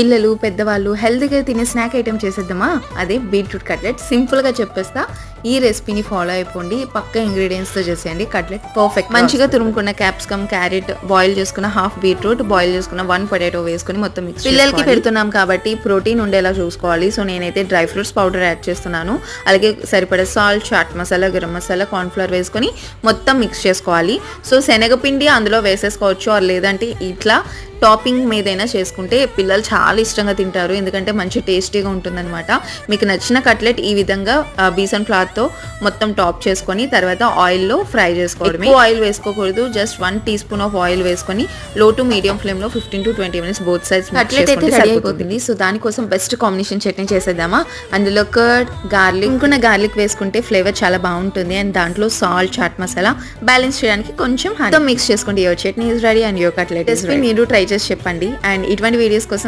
పిల్లలు పెద్దవాళ్ళు హెల్తీగా తినే స్నాక్ ఐటెం చేసేద్దామా? అదే బీట్రూట్ కట్లెట్ సింపుల్గా చెప్పేస్తా. ఈ రెసిపీని ఫాలో అయిపోండి. పక్క ఇంగ్రీడియంట్స్తో చేసేయండి. కట్లెట్ పర్ఫెక్ట్ మంచిగా తురుముకున్న క్యాప్సికమ్ క్యారెట్ బాయిల్ చేసుకున్న హాఫ్ బీట్రూట్ బాయిల్ చేసుకున్న వన్ పొటాటో వేసుకుని మొత్తం మిక్స్ పిల్లలకి పెడుతున్నాం కాబట్టి ప్రోటీన్ ఉండేలా చూసుకోవాలి. సో నేనైతే డ్రై ఫ్రూట్స్ పౌడర్ యాడ్ చేస్తున్నాను. అలాగే సరిపడే సాల్ట్ చాట్ మసాలా గరం మసాలా కార్న్ఫ్లవర్ వేసుకొని మొత్తం మిక్స్ చేసుకోవాలి. సో శనగపిండి అందులో వేసేసుకోవచ్చు ఆర్ లేదంటే ఇట్లా టాపింగ్ మీదైనా చేసుకుంటే పిల్లలు చాలా ఇష్టంగా తింటారు. ఎందుకంటే మంచి టేస్టీగా ఉంటుందన్నమాట. మీకు నచ్చిన కట్లెట్ ఈ విధంగా బీసన్ క్లాత్తో మొత్తం టాప్ చేసుకొని తర్వాత ఆయిల్లో ఫ్రై చేసుకోవడమే. ఆయిల్ వేసుకోకూడదు. Just one teaspoon of oil వేసుకొని లో టు మీడియం ఫ్లేమ్లో fifteen to twenty minutes both sides cutlet అయితే రెడీ అయిపోతుంది. సో దానికోసం బెస్ట్ కాంబినేషన్ చట్నీ చేసేద్దామా? అందులో కర్డ్ గార్లిక్ ఇంకున్న గార్లిక్ వేసుకుంటే ఫ్లేవర్ చాలా బాగుంటుంది. అండ్ దాంట్లో సాల్ట్ చాట్ మసాలా బ్యాలెన్స్ చేయడానికి కొంచెం మిక్స్ చేసుకోండి. Your chutney is ready and your cutlet మీరు ట్రై చేసి చెప్పండి. అండ్ ఇటువంటి వీడియోస్ కోసం